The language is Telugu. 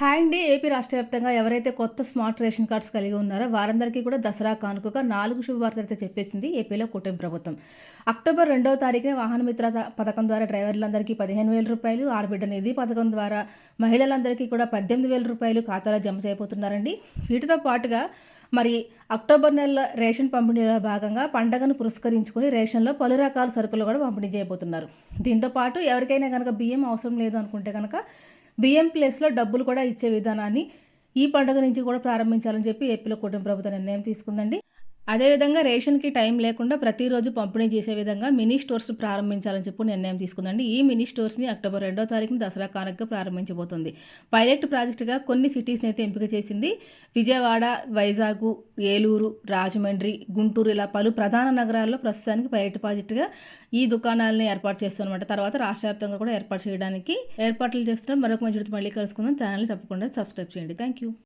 హాయ్ అండి. ఏపీ రాష్ట్ర వ్యాప్తంగా ఎవరైతే కొత్త స్మార్ట్ రేషన్ కార్డ్స్ కలిగి ఉన్నారో వారందరికీ కూడా దసరా కానుకగా నాలుగు శుభవార్తలు అయితే చెప్పేసింది ఏపీలో కూటమి ప్రభుత్వం. అక్టోబర్ రెండవ తారీఖున వాహన మిత్ర పథకం ద్వారా డ్రైవర్లందరికీ పదిహేను వేల రూపాయలు ఆడబిడ్డ నిధి పథకం ద్వారా మహిళలందరికీ కూడా పద్దెనిమిది వేల రూపాయలు ఖాతాలో జమ చేయబోతున్నారండి. వీటితో పాటుగా మరి అక్టోబర్ నెల రేషన్ పంపిణీలో భాగంగా పండగను పురస్కరించుకొని రేషన్లో పలు రకాల సరుకులు కూడా పంపిణీ చేయబోతున్నారు. దీంతో పాటు ఎవరికైనా కనుక బియ్యం అవసరం లేదు అనుకుంటే కనుక బియ్యం ప్లేస్లో డబ్బులు కూడా ఇచ్చే విధానాన్ని ఈ పండుగ నుంచి కూడా ప్రారంభించాలని చెప్పి ఏపీలో కూటమి ప్రభుత్వం నిర్ణయం తీసుకుందండి. అదేవిధంగా రేషన్కి టైం లేకుండా ప్రతిరోజు పంపిణీ చేసే విధంగా మినీ స్టోర్స్ ప్రారంభించాలని చెప్పి నిర్ణయం తీసుకుందండి. ఈ మినీ స్టోర్స్ని అక్టోబర్ రెండో తారీఖున దసరా కానుకగా ప్రారంభించబోతుంది. పైలట్ ప్రాజెక్టుగా కొన్ని సిటీస్ని అయితే ఎంపిక చేసింది విజయవాడ వైజాగ్ ఏలూరు రాజమండ్రి గుంటూరు ఇలా పలు ప్రధాన నగరాల్లో ప్రస్తుతానికి పైలట్ ప్రాజెక్టుగా ఈ దుకాణాలని ఏర్పాటు చేస్తున్నమాట తర్వాత రాష్ట్ర వ్యాప్తంగా కూడా ఏర్పాటు చేయడానికి ఏర్పాట్లు చేస్తున్నాం. మరొక మంచి మళ్ళీ కలుసుకుందాం. ఛానల్ని తప్పకుండా సబ్స్క్రైబ్ చేయండి. Thank you